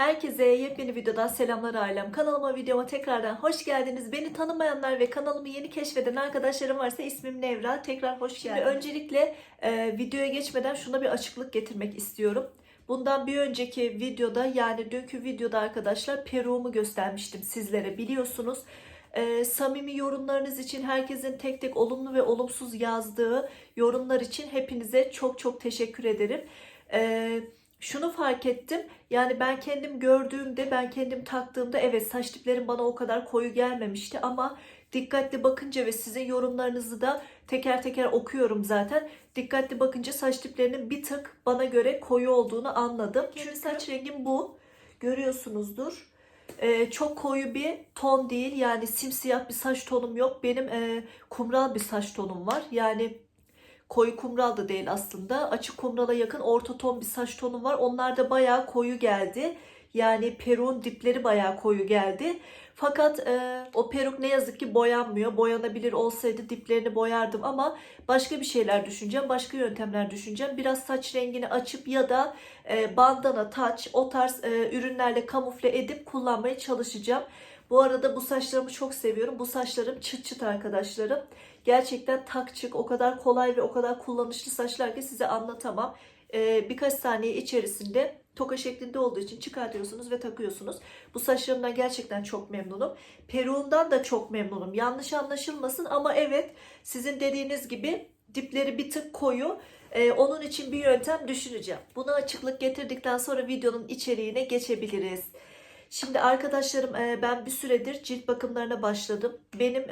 Herkese yepyeni videodan selamlar ailem. Kanalıma videoma tekrardan hoş geldiniz. Beni tanımayanlar ve kanalımı yeni keşfeden arkadaşlarım varsa ismim Nevra. Tekrar hoş geldiniz. Şimdi öncelikle e, videoya geçmeden şuna bir açıklık getirmek istiyorum. Bundan bir önceki videoda yani dünkü videoda arkadaşlar peruğumu göstermiştim sizlere biliyorsunuz. E, samimi yorumlarınız için herkesin tek tek olumlu ve olumsuz yazdığı yorumlar için hepinize çok çok teşekkür ederim. E, şunu fark ettim. Yani ben kendim gördüğümde, ben kendim taktığımda evet saç diplerim bana o kadar koyu gelmemişti ama dikkatli bakınca ve sizin yorumlarınızı da teker teker okuyorum zaten. Dikkatli bakınca saç diplerinin bir tık bana göre koyu olduğunu anladım. Çünkü saç rengim bu. Görüyorsunuzdur. Ee, çok koyu bir ton değil. Yani simsiyah bir saç tonum yok. Benim e, kumral bir saç tonum var. Yani koyu kumral da değil aslında. Açık kumrala yakın orta ton bir saç tonum var. Onlar da bayağı koyu geldi. Yani peruğun dipleri bayağı koyu geldi. Fakat e, o peruk ne yazık ki boyanmıyor. Boyanabilir olsaydı diplerini boyardım ama başka bir şeyler düşüneceğim. Başka yöntemler düşüneceğim. Biraz saç rengini açıp ya da e, bandana, taç o tarz e, ürünlerle kamufle edip kullanmaya çalışacağım. Bu arada bu saçlarımı çok seviyorum. Bu saçlarım çıt çıt arkadaşlarım. Gerçekten tak çık o kadar kolay ve o kadar kullanışlı saçlar ki size anlatamam. Ee, birkaç saniye içerisinde toka şeklinde olduğu için çıkartıyorsunuz ve takıyorsunuz. Bu saçlarımdan gerçekten çok memnunum. Peruğumdan da çok memnunum. Yanlış anlaşılmasın ama evet sizin dediğiniz gibi dipleri bir tık koyu. Ee, onun için bir yöntem düşüneceğim. Buna açıklık getirdikten sonra videonun içeriğine geçebiliriz. Şimdi arkadaşlarım ben bir süredir cilt bakımlarına başladım. Benim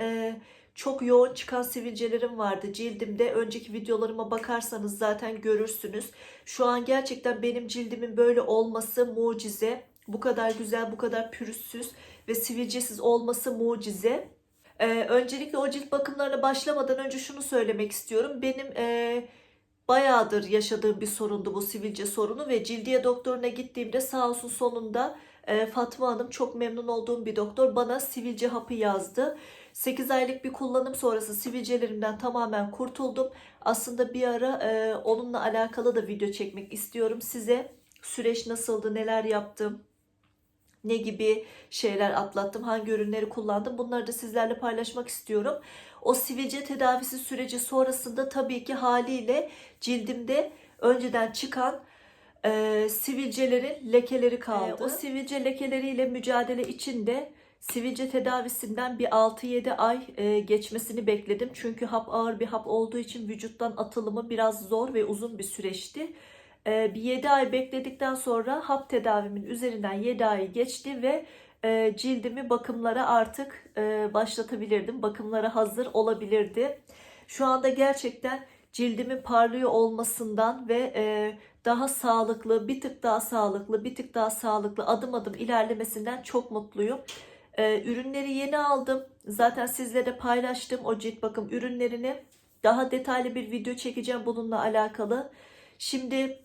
çok yoğun çıkan sivilcelerim vardı cildimde. Önceki videolarıma bakarsanız zaten görürsünüz. Şu an gerçekten benim cildimin böyle olması mucize. Bu kadar güzel, bu kadar pürüzsüz ve sivilcesiz olması mucize. Öncelikle o cilt bakımlarına başlamadan önce şunu söylemek istiyorum. Benim e, bayağıdır yaşadığım bir sorundu bu sivilce sorunu ve cildiye doktoruna gittiğimde sağ olsun sonunda e, Fatma Hanım çok memnun olduğum bir doktor bana sivilce hapı yazdı. 8 aylık bir kullanım sonrası sivilcelerimden tamamen kurtuldum. Aslında bir ara e, onunla alakalı da video çekmek istiyorum size. Süreç nasıldı, neler yaptım, ne gibi şeyler atlattım, hangi ürünleri kullandım bunları da sizlerle paylaşmak istiyorum. O sivilce tedavisi süreci sonrasında tabii ki haliyle cildimde önceden çıkan e, sivilcelerin lekeleri kaldı. E, o sivilce lekeleriyle mücadele içinde sivilce tedavisinden bir 6-7 ay e, geçmesini bekledim. Çünkü hap ağır bir hap olduğu için vücuttan atılımı biraz zor ve uzun bir süreçti. E, bir 7 ay bekledikten sonra hap tedavimin üzerinden 7 ay geçti ve e, cildimi bakımlara artık e, başlatabilirdim. Bakımlara hazır olabilirdi. Şu anda gerçekten cildimin parlıyor olmasından ve e, daha sağlıklı, bir tık daha sağlıklı, bir tık daha sağlıklı adım adım ilerlemesinden çok mutluyum. Ee, ürünleri yeni aldım. Zaten sizlere paylaştım o cilt bakım ürünlerini. Daha detaylı bir video çekeceğim bununla alakalı. Şimdi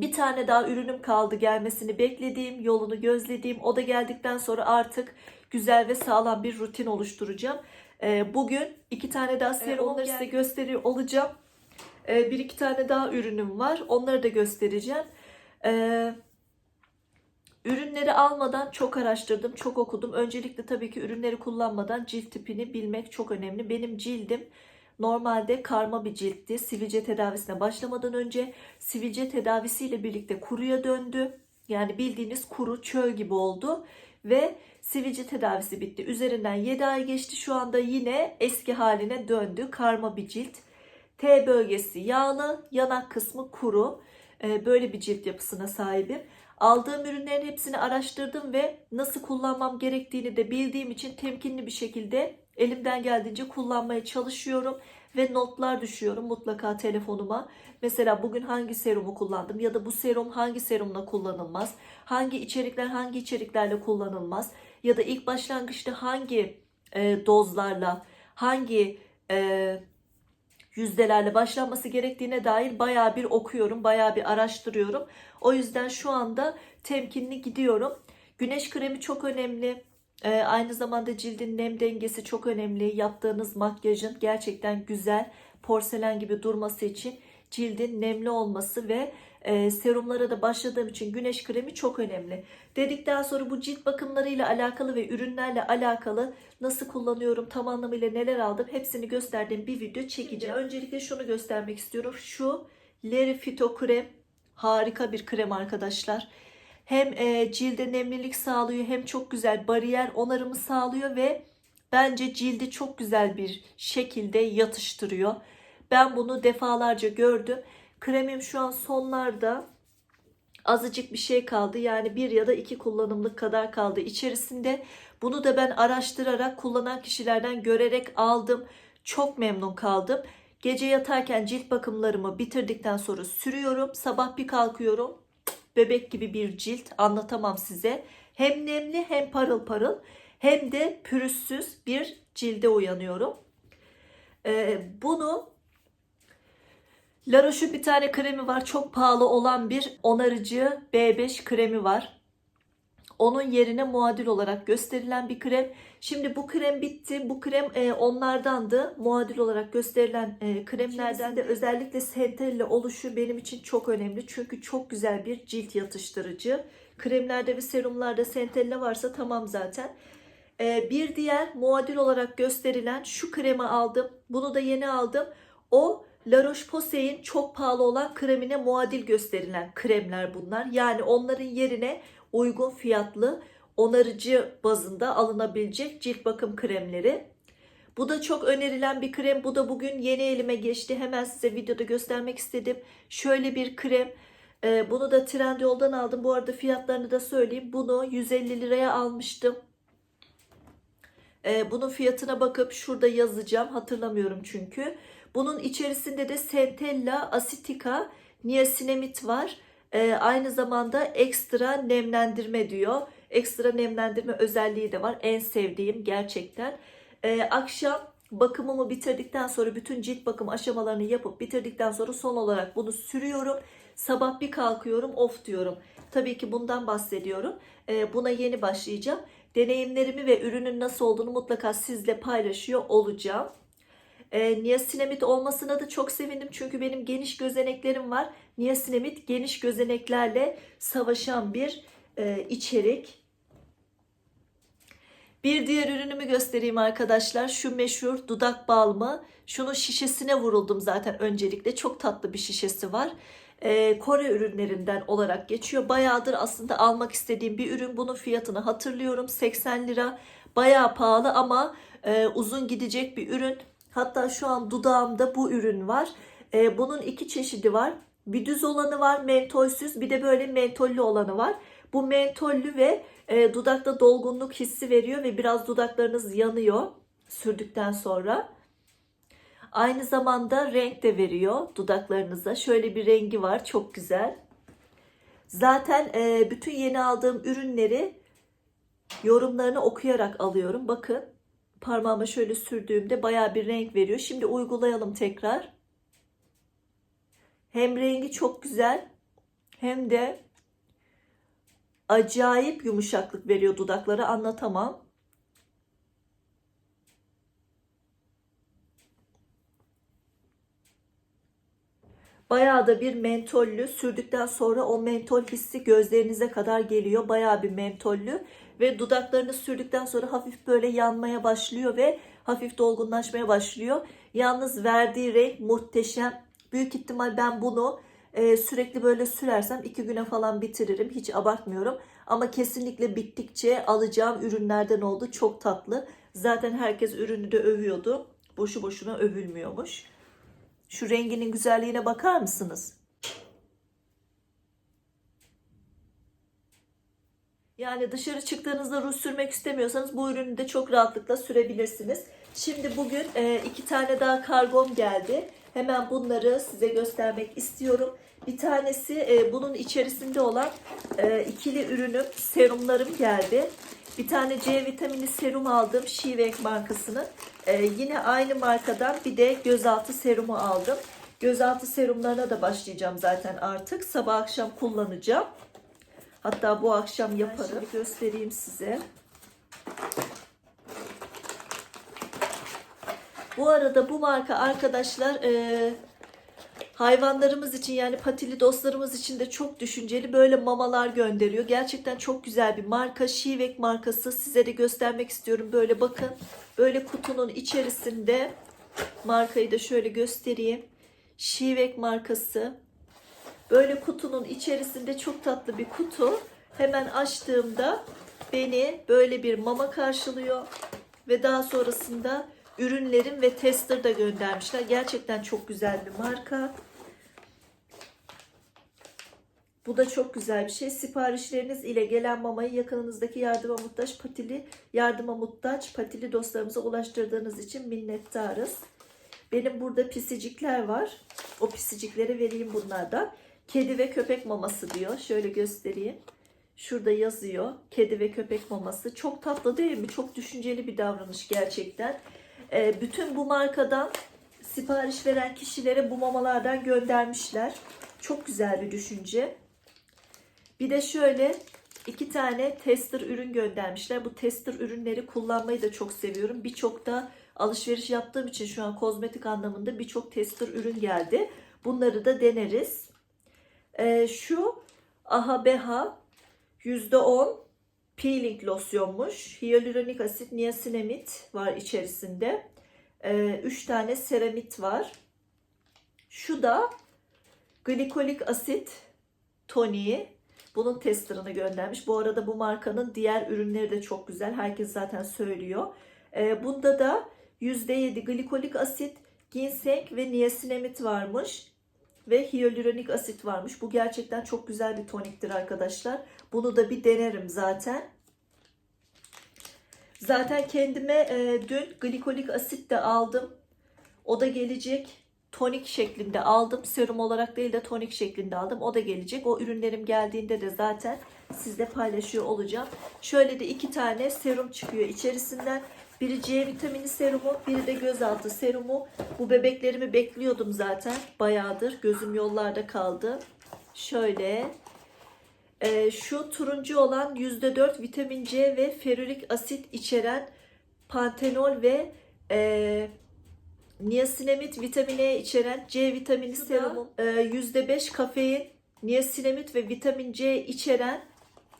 bir tane daha ürünüm kaldı gelmesini beklediğim, yolunu gözlediğim. O da geldikten sonra artık güzel ve sağlam bir rutin oluşturacağım. Ee, bugün iki tane daha serum onları size gösteriyor olacağım. Ee, bir iki tane daha ürünüm var. Onları da göstereceğim. Ee, ürünleri almadan çok araştırdım, çok okudum. Öncelikle tabii ki ürünleri kullanmadan cilt tipini bilmek çok önemli. Benim cildim normalde karma bir ciltti. Sivilce tedavisine başlamadan önce sivilce tedavisiyle birlikte kuruya döndü. Yani bildiğiniz kuru çöl gibi oldu ve sivilce tedavisi bitti. Üzerinden 7 ay geçti. Şu anda yine eski haline döndü. Karma bir cilt. T bölgesi yağlı, yanak kısmı kuru. Ee, böyle bir cilt yapısına sahibim. Aldığım ürünlerin hepsini araştırdım ve nasıl kullanmam gerektiğini de bildiğim için temkinli bir şekilde elimden geldiğince kullanmaya çalışıyorum ve notlar düşüyorum mutlaka telefonuma. Mesela bugün hangi serumu kullandım ya da bu serum hangi serumla kullanılmaz, hangi içerikler hangi içeriklerle kullanılmaz ya da ilk başlangıçta hangi e, dozlarla, hangi e, yüzdelerle başlanması gerektiğine dair bayağı bir okuyorum, bayağı bir araştırıyorum. O yüzden şu anda temkinli gidiyorum. Güneş kremi çok önemli. Ee, aynı zamanda cildin nem dengesi çok önemli. Yaptığınız makyajın gerçekten güzel, porselen gibi durması için cildin nemli olması ve e, serumlara da başladığım için güneş kremi çok önemli. Dedikten sonra bu cilt bakımlarıyla alakalı ve ürünlerle alakalı nasıl kullanıyorum, tam anlamıyla neler aldım hepsini gösterdiğim bir video çekeceğim. Öncelikle şunu göstermek istiyorum. Şu Leri Fito krem harika bir krem arkadaşlar. Hem e, cilde nemlilik sağlıyor hem çok güzel bariyer onarımı sağlıyor ve bence cildi çok güzel bir şekilde yatıştırıyor. Ben bunu defalarca gördüm. Kremim şu an sonlarda azıcık bir şey kaldı. Yani bir ya da iki kullanımlık kadar kaldı içerisinde. Bunu da ben araştırarak kullanan kişilerden görerek aldım. Çok memnun kaldım. Gece yatarken cilt bakımlarımı bitirdikten sonra sürüyorum. Sabah bir kalkıyorum. Bebek gibi bir cilt anlatamam size. Hem nemli hem parıl parıl hem de pürüzsüz bir cilde uyanıyorum. Ee, bunu La Roche'un bir tane kremi var. Çok pahalı olan bir onarıcı B5 kremi var. Onun yerine muadil olarak gösterilen bir krem. Şimdi bu krem bitti. Bu krem e, onlardandı. Muadil olarak gösterilen e, kremlerden de özellikle Centella oluşu benim için çok önemli. Çünkü çok güzel bir cilt yatıştırıcı. Kremlerde ve serumlarda Centella varsa tamam zaten. E, bir diğer muadil olarak gösterilen şu kremi aldım. Bunu da yeni aldım. O La Roche-Posay'in çok pahalı olan kremine muadil gösterilen kremler bunlar. Yani onların yerine uygun fiyatlı onarıcı bazında alınabilecek cilt bakım kremleri. Bu da çok önerilen bir krem. Bu da bugün yeni elime geçti. Hemen size videoda göstermek istedim. Şöyle bir krem. Ee, bunu da Trendyol'dan aldım. Bu arada fiyatlarını da söyleyeyim. Bunu 150 liraya almıştım. Ee, bunun fiyatına bakıp şurada yazacağım. Hatırlamıyorum çünkü. Bunun içerisinde de Centella Acetica Niacinamide var. Ee, aynı zamanda ekstra nemlendirme diyor. Ekstra nemlendirme özelliği de var. En sevdiğim gerçekten. Ee, akşam bakımımı bitirdikten sonra bütün cilt bakım aşamalarını yapıp bitirdikten sonra son olarak bunu sürüyorum. Sabah bir kalkıyorum of diyorum. Tabii ki bundan bahsediyorum. Ee, buna yeni başlayacağım. Deneyimlerimi ve ürünün nasıl olduğunu mutlaka sizle paylaşıyor olacağım. E, niasinamid olmasına da çok sevindim çünkü benim geniş gözeneklerim var. Niasinamid geniş gözeneklerle savaşan bir e, içerik. Bir diğer ürünümü göstereyim arkadaşlar. Şu meşhur dudak balmı. Şunun şişesine vuruldum zaten öncelikle. Çok tatlı bir şişesi var. Ee, Kore ürünlerinden olarak geçiyor. Bayağıdır aslında almak istediğim bir ürün. Bunun fiyatını hatırlıyorum. 80 lira. Bayağı pahalı ama e, uzun gidecek bir ürün. Hatta şu an dudağımda bu ürün var. Ee, bunun iki çeşidi var. Bir düz olanı var mentolsüz bir de böyle mentollü olanı var. Bu mentollü ve e, dudakta dolgunluk hissi veriyor ve biraz dudaklarınız yanıyor sürdükten sonra. Aynı zamanda renk de veriyor dudaklarınıza. Şöyle bir rengi var çok güzel. Zaten e, bütün yeni aldığım ürünleri yorumlarını okuyarak alıyorum. Bakın parmağıma şöyle sürdüğümde baya bir renk veriyor. Şimdi uygulayalım tekrar. Hem rengi çok güzel hem de acayip yumuşaklık veriyor dudaklara anlatamam. Bayağı da bir mentollü sürdükten sonra o mentol hissi gözlerinize kadar geliyor. Bayağı bir mentollü ve dudaklarını sürdükten sonra hafif böyle yanmaya başlıyor ve hafif dolgunlaşmaya başlıyor. Yalnız verdiği renk muhteşem. Büyük ihtimal ben bunu e, sürekli böyle sürersem iki güne falan bitiririm. Hiç abartmıyorum. Ama kesinlikle bittikçe alacağım ürünlerden oldu. Çok tatlı. Zaten herkes ürünü de övüyordu. Boşu boşuna övülmüyormuş. Şu renginin güzelliğine bakar mısınız? Yani dışarı çıktığınızda ruj sürmek istemiyorsanız bu ürünü de çok rahatlıkla sürebilirsiniz. Şimdi bugün e, iki tane daha kargom geldi. Hemen bunları size göstermek istiyorum. Bir tanesi e, bunun içerisinde olan e, ikili ürünüm, serumlarım geldi. Bir tane C vitamini serum aldım. Şivek markasının. Ee, yine aynı markadan bir de gözaltı serumu aldım. Gözaltı serumlarına da başlayacağım zaten artık. Sabah akşam kullanacağım. Hatta bu akşam yaparım. Şimdi göstereyim size. Bu arada bu marka arkadaşlar e, hayvanlarımız için yani patili dostlarımız için de çok düşünceli böyle mamalar gönderiyor. Gerçekten çok güzel bir marka. Şivek markası. Size de göstermek istiyorum. Böyle bakın. Böyle kutunun içerisinde markayı da şöyle göstereyim. Şivek markası. Böyle kutunun içerisinde çok tatlı bir kutu. Hemen açtığımda beni böyle bir mama karşılıyor ve daha sonrasında ürünlerim ve tester da göndermişler. Gerçekten çok güzel bir marka. Bu da çok güzel bir şey. Siparişleriniz ile gelen mamayı yakınınızdaki yardıma muhtaç patili yardıma muhtaç patili dostlarımıza ulaştırdığınız için minnettarız. Benim burada pisicikler var. O pisicikleri vereyim bunlardan. Kedi ve köpek maması diyor. Şöyle göstereyim. Şurada yazıyor. Kedi ve köpek maması. Çok tatlı değil mi? Çok düşünceli bir davranış gerçekten. Ee, bütün bu markadan sipariş veren kişilere bu mamalardan göndermişler. Çok güzel bir düşünce. Bir de şöyle iki tane tester ürün göndermişler. Bu tester ürünleri kullanmayı da çok seviyorum. Birçok da alışveriş yaptığım için şu an kozmetik anlamında birçok tester ürün geldi. Bunları da deneriz. Ee, şu Aha Beha %10 peeling losyonmuş. Hyaluronik asit, niasinamid var içerisinde. 3 ee, tane seramit var. Şu da glikolik asit toniği. Bunun testerını göndermiş. Bu arada bu markanın diğer ürünleri de çok güzel. Herkes zaten söylüyor. Ee, bunda da %7 glikolik asit, ginseng ve niasinamid varmış. Ve hyaluronik asit varmış. Bu gerçekten çok güzel bir toniktir arkadaşlar. Bunu da bir denerim zaten. Zaten kendime e, dün glikolik asit de aldım. O da gelecek. Tonik şeklinde aldım. Serum olarak değil de tonik şeklinde aldım. O da gelecek. O ürünlerim geldiğinde de zaten sizle paylaşıyor olacağım. Şöyle de iki tane serum çıkıyor içerisinden. Biri C vitamini serumu, biri de gözaltı serumu. Bu bebeklerimi bekliyordum zaten bayağıdır. Gözüm yollarda kaldı. Şöyle e, şu turuncu olan %4 vitamin C ve ferulik asit içeren pantenol ve e, niasinamid vitamini E içeren C vitamini serumu, e, %5 kafein, niasinamid ve vitamin C içeren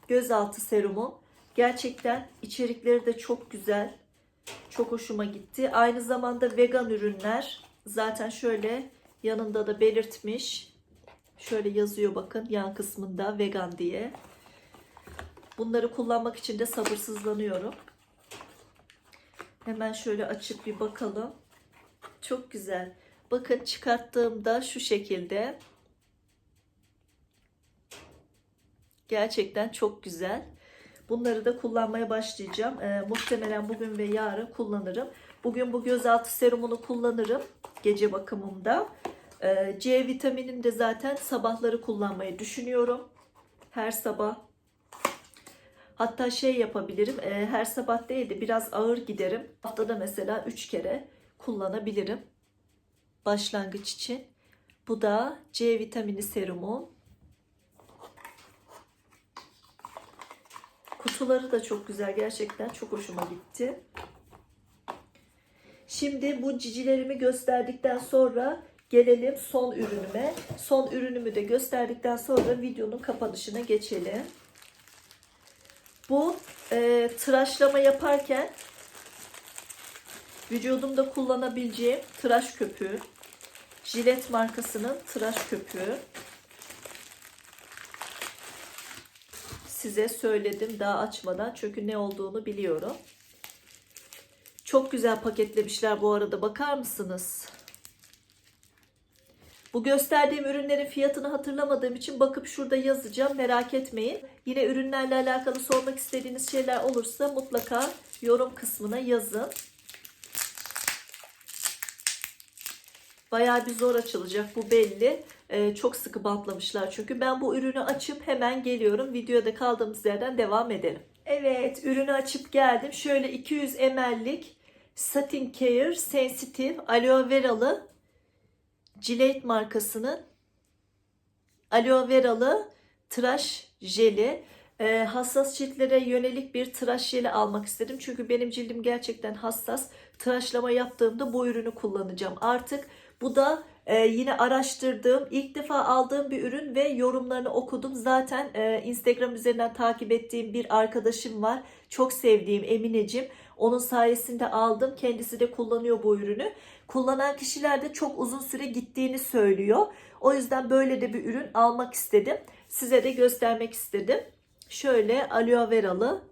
gözaltı serumu. Gerçekten içerikleri de çok güzel. Çok hoşuma gitti. Aynı zamanda vegan ürünler. Zaten şöyle yanında da belirtmiş. Şöyle yazıyor bakın yan kısmında vegan diye. Bunları kullanmak için de sabırsızlanıyorum. Hemen şöyle açıp bir bakalım. Çok güzel. Bakın çıkarttığımda şu şekilde. Gerçekten çok güzel. Bunları da kullanmaya başlayacağım. Ee, muhtemelen bugün ve yarın kullanırım. Bugün bu gözaltı serumunu kullanırım gece bakımımda. Ee, C vitaminini de zaten sabahları kullanmayı düşünüyorum. Her sabah. Hatta şey yapabilirim. E, her sabah değil de biraz ağır giderim. Haftada mesela 3 kere kullanabilirim. Başlangıç için. Bu da C vitamini serumu. Kutuları da çok güzel. Gerçekten çok hoşuma gitti. Şimdi bu cicilerimi gösterdikten sonra gelelim son ürünüme. Son ürünümü de gösterdikten sonra videonun kapanışına geçelim. Bu e, tıraşlama yaparken vücudumda kullanabileceğim tıraş köpüğü. Jilet markasının tıraş köpüğü. Size söyledim daha açmadan çünkü ne olduğunu biliyorum. Çok güzel paketlemişler bu arada bakar mısınız? Bu gösterdiğim ürünlerin fiyatını hatırlamadığım için bakıp şurada yazacağım. Merak etmeyin. Yine ürünlerle alakalı sormak istediğiniz şeyler olursa mutlaka yorum kısmına yazın. Bayağı bir zor açılacak bu belli. Ee, çok sıkı bantlamışlar çünkü. Ben bu ürünü açıp hemen geliyorum. Videoda kaldığımız yerden devam edelim. Evet ürünü açıp geldim. Şöyle 200 ml'lik Satin Care Sensitive Aloe Vera'lı Gillette markasının aloe veralı tıraş jeli. Ee, hassas ciltlere yönelik bir tıraş jeli almak istedim. Çünkü benim cildim gerçekten hassas. Tıraşlama yaptığımda bu ürünü kullanacağım. Artık bu da Ee, yine araştırdığım, ilk defa aldığım bir ürün ve yorumlarını okudum. Zaten e, Instagram üzerinden takip ettiğim bir arkadaşım var. Çok sevdiğim Emineciğim. Onun sayesinde aldım. Kendisi de kullanıyor bu ürünü. Kullanan kişiler de çok uzun süre gittiğini söylüyor. O yüzden böyle de bir ürün almak istedim. Size de göstermek istedim. Şöyle aloe veralı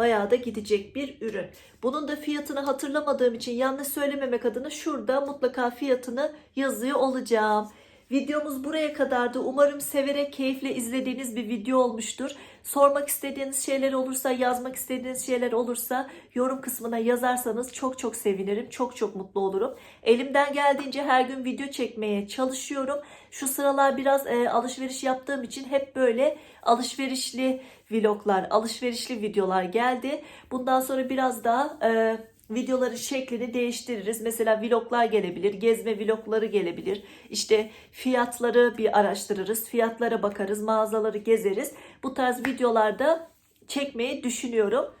bayağı da gidecek bir ürün. Bunun da fiyatını hatırlamadığım için yanlış söylememek adına şurada mutlaka fiyatını yazıyor olacağım. Videomuz buraya kadardı. Umarım severek, keyifle izlediğiniz bir video olmuştur. Sormak istediğiniz şeyler olursa, yazmak istediğiniz şeyler olursa yorum kısmına yazarsanız çok çok sevinirim. Çok çok mutlu olurum. Elimden geldiğince her gün video çekmeye çalışıyorum. Şu sıralar biraz e, alışveriş yaptığım için hep böyle alışverişli vloglar, alışverişli videolar geldi. Bundan sonra biraz daha e, videoların şeklini değiştiririz. Mesela vloglar gelebilir, gezme vlogları gelebilir. İşte fiyatları bir araştırırız, fiyatlara bakarız, mağazaları gezeriz. Bu tarz videolarda çekmeyi düşünüyorum.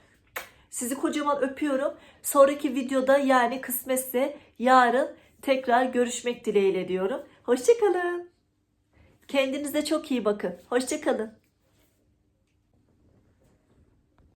Sizi kocaman öpüyorum. Sonraki videoda yani kısmetse yarın tekrar görüşmek dileğiyle diyorum. Hoşçakalın. Kendinize çok iyi bakın. Hoşçakalın.